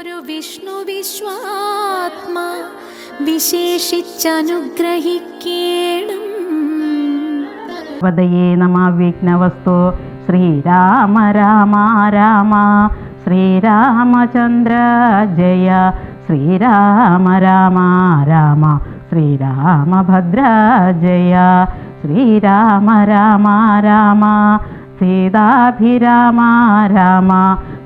ഒരു വിഷ്ണു വിശ്വാത്മാ വിശേഷിച്ചനുഗ്രഹിക്കേണം. പദയേ നമ വിഘ്നവസ്തു. ശ്രീരാമ രാമ രാമ. ശ്രീരാമചന്ദ്ര ജയ. ശ്രീരാമ രാമ രാമ. ശ്രീരാമഭദ്ര ജയ. ശ്രീരാമ രാമ രാമ. സീതാഭിരാമ രാമ.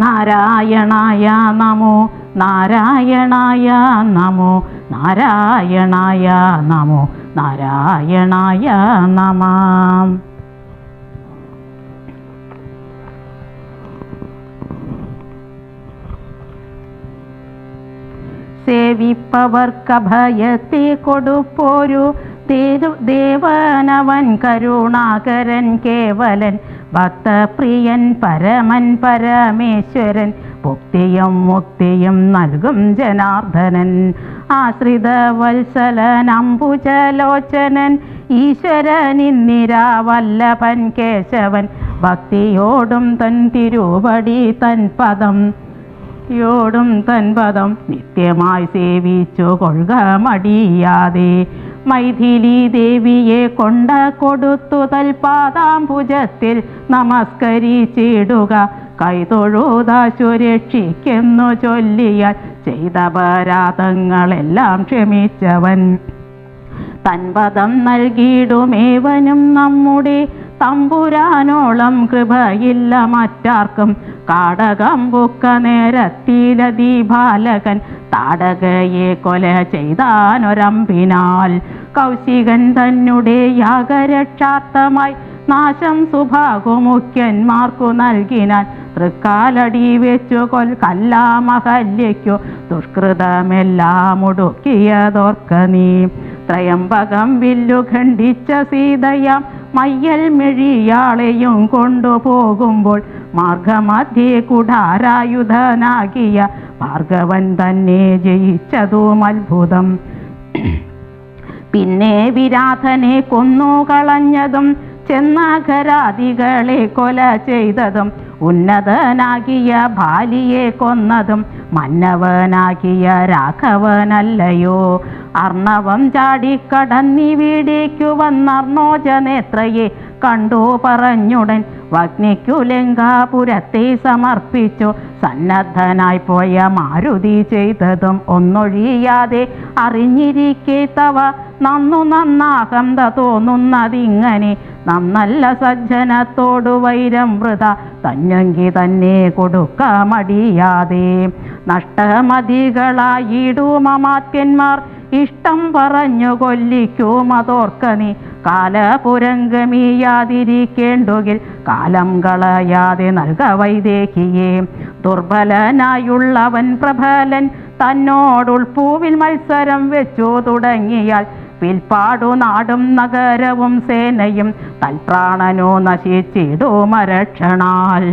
നാരായണായ നമോ നാരായണായ നമോ നാരായണായ നമോ നാരായണായ നമ. സേവിപ്പവർക്കഭയത്തെ കൊടുപ്പോരു ദേവനവൻ കരുണാകരൻ കേവലൻ ഭക്തപ്രിയൻ പരമൻ പരമേശ്വരൻ മുക്തിയും മുക്തിയും നൽകും ജനാർദ്ദനൻ. ആശ്രിത വത്സല അംബുജലോചനൻ ഈശ്വരൻ ഇന്ദിരാവല്ലഭൻ കേശവൻ ഭക്തിയോടും തൻ തിരുവടി തൻ പദം യോടും തൻ പദം നിത്യമായി സേവിച്ചു കൊള്ളുക മടിയാതെ. മൈഥിലി ദേവിയെ കൊണ്ട കൊടുത്തു തൽപാദാംബുജത്തിൽ നമസ്കരിച്ചിടുക. കൈതൊഴുതാ സുരക്ഷിക്കുന്നു ചൊല്ലിയാൽ ചെയ്ത പരാതങ്ങളെല്ലാം ക്ഷമിച്ചവൻ. തൻപദം നൽകിയിടുമേവനും നമ്മുടെ തമ്പുരാനോളം കൃപയില്ല മറ്റാർക്കും. കാടകം പൊക്ക നേരത്തില ബാലകൻ താടകയെ കൊല ചെയ്താനൊരമ്പിനാൽ. കൗശികൻ തന്നെ യാഗരക്ഷാർത്ഥമായി നാശം സുഭാഗുമുഖ്യന്മാർക്കു നൽകിനാൽ തൃക്കാലടി വെച്ചു കൊൽ കല്ലാമഹല്യയ്ക്കു ദുഷ്കൃതമെല്ലാം ഒടുക്കിയതോർക്ക നീ. ത്രയംബകം വില്ലു ഖണ്ഡിച്ച സീതയാം മയ്യൽ മെഴിയാളെയും കൊണ്ടുപോകുമ്പോൾ മാർഗമധ്യേ കുടാരായുധനാകിയ ഭാർഗവൻ തന്നെ ജയിച്ചതും അത്ഭുതം. പിന്നെ വിരാധനെ കൊന്നു കളഞ്ഞതും ചെന്നാഘരാദികളെ കൊല ചെയ്തതും ഉന്നതനാകിയ ബാലിയെ കൊന്നതും മന്നവനാകിയ രാഘവനല്ലയോ. അർണവം ചാടിക്കടന്നിവിടേക്കു വന്നർണോജനേത്രയെ കണ്ടു പറഞ്ഞുടൻ വഗ്നിക്കു ലങ്കാപുരത്തെ സമർപ്പിച്ചു. സന്നദ്ധനായി പോയ മാരുതി ചെയ്തതും ഒന്നൊഴിയാതെ അറിഞ്ഞിരിക്കെ തവ നന്നു നന്നാഹന്ത തോന്നുന്നതിങ്ങനെ. നന്നല്ല സജ്ജനത്തോടു വൈരം വൃത. തന്നെങ്കി തന്നെ കൊടുക്ക മടിയാതെ. നഷ്ടമതികളായിടുമമാത്യന്മാർ ഇഷ്ടം പറഞ്ഞു കൊല്ലിക്കുമതോർക്ക നീ. കാലപുരംഗമീയാതിരിക്കേണ്ടുകിൽ കാലം കളയാതെ നൽക വൈദേഹിയെ. ദുർബലനായുള്ളവൻ പ്രബലൻ. തന്നോടുൾപ്പൂവിൽ മത്സരം വെച്ചു തുടങ്ങിയാൽ പിൽപ്പാടു നാടും നഗരവും സേനയും തൽപ്രാണനോ നശിച്ചിടുമരക്ഷണാൽ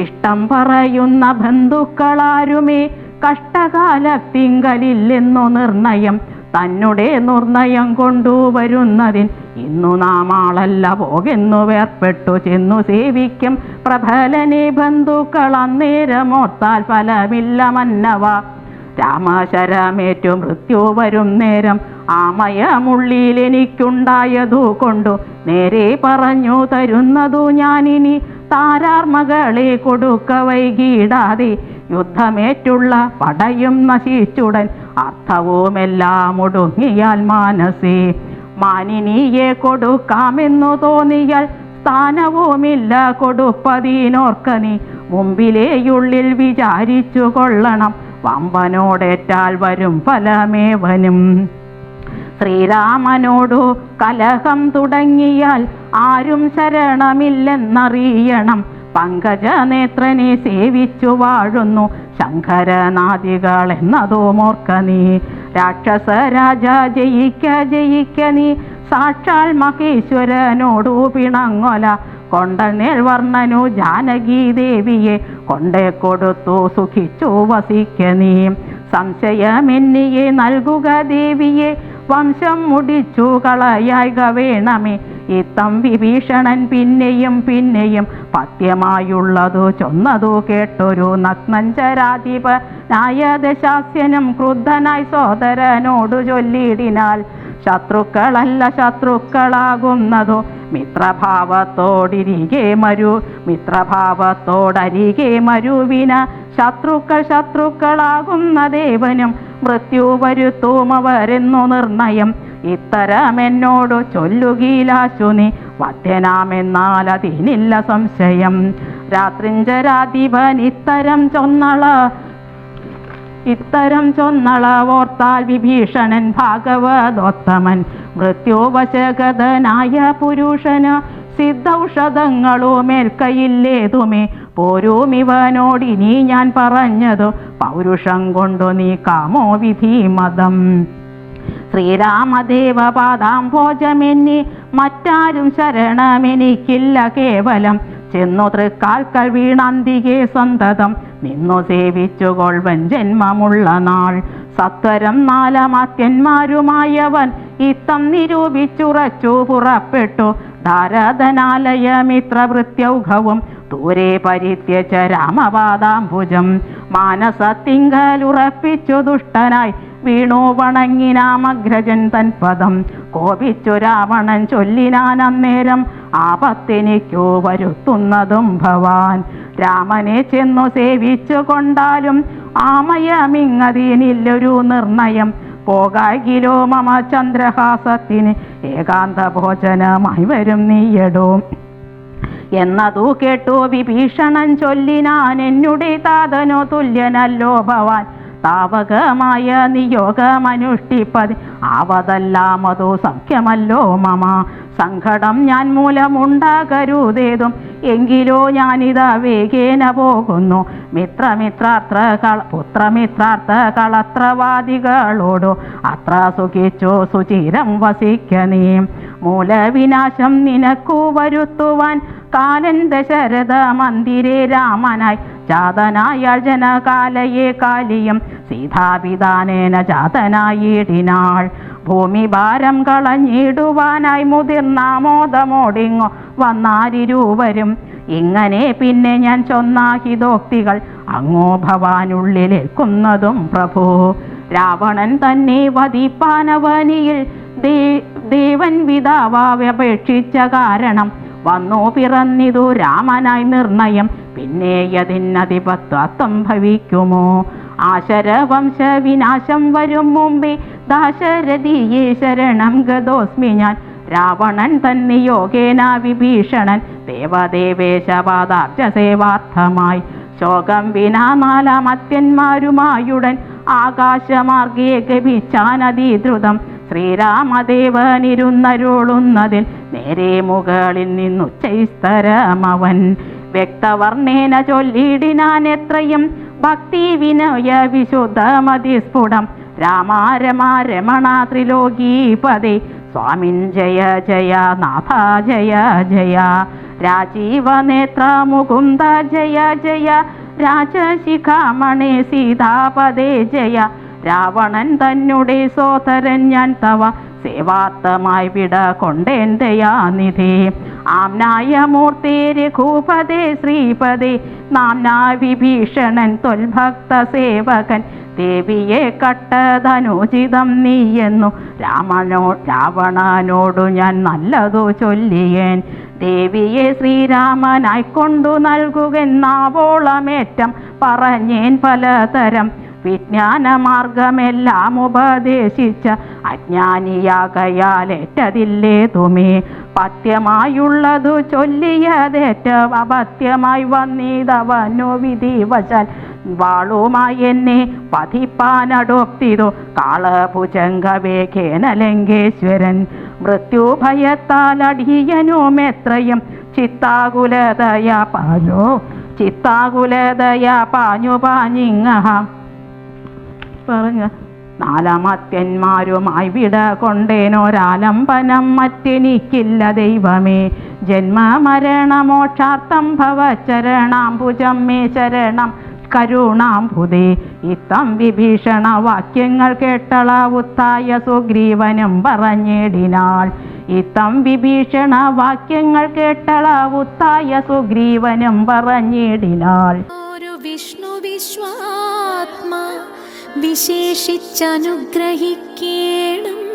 ഇഷ്ടം പറയുന്ന ബന്ധുക്കളാരുമേ കഷ്ടകാലത്തിങ്കലില്ലെന്നു നിർണയം തന്നെ നിർണയം കൊണ്ടുവരുന്നതിൻ ഇന്നു നാം ആളല്ല പോകുന്നു വേർപ്പെട്ടു ചെന്നു സേവിക്കും പ്രബലനെ ബന്ധുക്കൾ അന്നേരമോർത്താൽ ഫലമില്ല മന്നവ. രാമശരമേറ്റു മൃത്യു വരും നേരം ആമയമുള്ളിൽ എനിക്കുണ്ടായതു കൊണ്ടു നേരെ പറഞ്ഞു തരുന്നതു ഞാനിനി താരാർമകളെ കൊടുക്ക വൈകിടാതെ യുദ്ധമേറ്റുള്ള പടയും നശിച്ചുടൻ അർത്ഥവുമെല്ലാം ഒടുങ്ങിയാൽ മാനസേ. മാനിനിയെ കൊടുക്കാമെന്നു തോന്നിയാൽ സ്ഥാനവുമില്ല കൊടുപ്പതിനോർക്ക നീ. മുമ്പിലേയുള്ളിൽ വിചാരിച്ചു കൊള്ളണം വമ്പനോടേറ്റാൽ വരും ഫലമേവനും. ശ്രീരാമനോടു കലഹം തുടങ്ങിയാൽ ആരും ശരണമില്ലെന്നറിയണം. പങ്കജനേത്രനെ സേവിച്ചു വാഴുന്നു ശങ്കരനാദികൾ എന്നതോ മോർക്ക നീ. രാക്ഷസ രാജ ജയിക്ക ജയിക്ക നീ. സാക്ഷാൽ മഹേശ്വരനോടു പിണങ്ങൊല. കൊണ്ടനേൽ വർണനു ജാനകി ദേവിയെ കൊണ്ടേ കൊടുത്തു സുഖിച്ചു വസിക്ക നീ. സംശയമെന്നിയെ നൽകുക ദേവിയെ വംശം മുടിച്ചു കളയായിക വേണമേ. ഇത്തം വിഭീഷണൻ പിന്നെയും പിന്നെയും പത്യമായുള്ളതു ചൊന്നതു കേട്ടൊരു നഗ്നഞ്ചരാധിപനായ ദശാസ്യനും ക്രുദ്ധനായി സോദരനോടു ചൊല്ലിയിടിനാൽ ശത്രുക്കളല്ല ശത്രുക്കളാകുന്നതോ. മിത്രഭാവത്തോടിരികെ മരു മിത്രഭാവത്തോടരികെ മരുവിന ശത്രുക്കൾ ശത്രുക്കളാകുന്ന ദേവനും മൃത്യു വരുത്തുമവരെന്നു നിർണയം. ഇത്തരമെന്നോടു ചൊല്ലുകീലാശു നീ വധ്യനാമെന്നാൽ അതിനില്ല സംശയം. രാത്രിഞ്ചരാധിപൻ ഇത്തരം ചൊന്നള ഇത്തരം ചൊന്നള ഓർത്താൽ വിഭീഷണൻ ഭാഗവതോത്തമൻ. മൃത്യുവശകതനായ പുരുഷന് സിദ്ധൌഷധങ്ങളോ മേൽക്കയില്ലേതുമേ പോരൂമിവനോടിനി ഞാൻ പറഞ്ഞതു പൗരുഷം കൊണ്ടു നീക്കാമോ വിധി മതം ശ്രീരാമദേവ പാദാം ഭോജമെന്നി മറ്റാരും ശരണമെനിക്കില്ല കേവലം. ചെന്നു തൃക്കാൽക്കൽ വീണന്തികെ സന്തതം. നിന്നു സേവിച്ചുകൊൾവൻ ജന്മമുള്ള നാൾ. സത്വരം നാലമാത്യന്മാരുമായവൻ ഇത്തം നിരൂപിച്ചുറച്ചു പുറപ്പെട്ടു. ധാരതനാലയ മിത്രവൃത്യൗഘവും ദൂരെ പരിത്യജ രാമപാദാംബുജം. മാനസത്തിങ്കലുറപ്പിച്ചു ദുഷ്ടനായി വീണു വണങ്ങിനാമഗ്രജൻ തൻ പദം. കോപിച്ചു രാവണൻ ചൊല്ലിനാൻ അന്നേരം ആപത്തെനിക്കു വരുത്തുന്നതും ഭവാൻ. രാമനെ ചെന്നു സേവിച്ചു കൊണ്ടാലും ആമയമിങ്ങതിനില്ലൊരു നിർണയം. പോകാകിലോ മമ ചന്ദ്രഹാസത്തിന് ഏകാന്ത ഭോജനമായി വരും നീയടോ. എന്നതു കേട്ടു വിഭീഷണൻ ചൊല്ലിനാൻ എന്നുടെ താതനോ തുല്യനല്ലോ ഭവാൻ. താവകമായ നിയോഗമനുഷ്ഠിപ്പതി ആവതല്ലാമതോ സഖ്യമല്ലോ മമ. സങ്കടം ഞാൻ മൂലമുണ്ടാകരുതേതും എങ്കിലോ ഞാനിതാ വേഗേന പോകുന്നു. മിത്രമിത്രാത്ര കള പുത്രമിത്രാർത്ഥ കളത്രവാദികളോടോ അത്ര സുഖിച്ചു സുചിരം വസിക്ക നീ. മൂലവിനാശം നിനക്കു വരുത്തുവാൻ കാലൻ ദശരഥ മന്ദിരേ രാമനായി ജാതനായ ജനകാലയെ കാലിയം സീതാപിതാനേന ജാതനായിടിനാൾ ഭൂമി ഭാരം കളഞ്ഞിടുവാനായി മുതിർന്നാമോദമോടിങ്ങോ വന്നാരിരൂവരും ഇങ്ങനെ പിന്നെ ഞാൻ ചൊന്നാഹിതോക്തികൾ അങ്ങോ ഭവാനുള്ളിലേക്കുന്നതും പ്രഭു. രാവണൻ തന്നെ വധിപ്പാനവനിയിൽ ദേവൻ പിതാവാവപേക്ഷിച്ച കാരണം. വന്നു പിറന്നിതു രാമനായി നിർണയം. പിന്നെ യതിന്നതിപത്വം ഭവിക്കുമോ ആശരവംശ വിനാശം വരും മുമ്പേ ദാശരഥിയെ ശരണം ഗതോസ്മി ഞാൻ. രാവണൻ തന്നെ യോഗേന വിഭീഷണൻ. ദേവദേവേശപാദാർജ സേവാർത്ഥമായി. ശോകം വിനാ നാലാമത്യന്മാരുമായുടൻ ആകാശമാർഗേ ശ്രീരാമദേവൻ ശ്രീരാമദേവനിരുന്നരുളുന്നതിൽ നേരെ മുകളിൽ നിന്നുച്ചൈസ്തരമവൻ വ്യക്തവർണേന ചൊല്ലിടിനാൻ എത്രയും. ഭക്തി വിനയ വിശുദ്ധമതി സ്ഫുടം രാമാരമാ രമണ ത്രിലോകീപദേ സ്വാമിൻ ജയ ജയ നാഥ ജയ ജയ. രാജീവനേത്ര മുകുന്ദ ജയ ജയ. രാജശിഖാമണി സീതാപദേ ജയ. രാവണൻ തന്നെ സോദരൻ ഞാൻ തവ. സേവാത്തമായി വിട കൊണ്ടേൻ ദയാനിധി. ആംനായ മൂർത്തി രഘൂപതേ ശ്രീപതി. നാംനാ വിഭീഷണൻ തൊൽഭക്ത സേവകൻ. ദേവിയെ കട്ടതനുചിതം നീയെന്നു രാമനോ രാവണനോടു ഞാൻ നല്ലതു ചൊല്ലിയേൻ. ദേവിയെ ശ്രീരാമനായി കൊണ്ടു നൽകുകെന്നാവോളമേറ്റം പറഞ്ഞേൻ പലതരം. വിജ്ഞാനമാർഗമെല്ലാം ഉപദേശിച്ച അജ്ഞാനിയാകയാലേറ്റതില്ലേ തുമേ പത്യമായുള്ളതു ചൊല്ലിയതേറ്റ അപത്യമായി വിധി വിധിവശാൽ വാളുമായി എന്നെ പതിപ്പാനടൊപ്തിതു കാളഭുജംഗവേഖേന മൃത്യുഭയത്താൽ അടിയനും എത്രയും ചിത്താകുലതയ പാഞ്ഞു. ചിത്താകുലതയ പാഞ്ഞു പാഞ്ഞിങ്ങ പറഞ്ഞ നാലാമത്യന്മാരുമായി വിട കൊണ്ടേനൊരാലംബനം മറ്റെനിക്കില്ല ദൈവമേ. ജന്മ ജന്മമരണമോക്ഷാർത്ഥം ഭവ മേ ശരണം. കരുണാംബുദേ. ഇത്തം വിഭീഷണ വാക്യങ്ങൾ കേട്ടളാവുത്തായ സുഗ്രീവനും പറഞ്ഞിടിനാൾ. ഇത്തം വിഭീഷണ വാക്യങ്ങൾ കേട്ടളാവുത്തായ സുഗ്രീവനും പറഞ്ഞിടിനാൾ. ഒരു വിഷ്ണു വിശ്വാത്മാ വിശേഷിച്ചനുഗ്രഹിക്കേണം.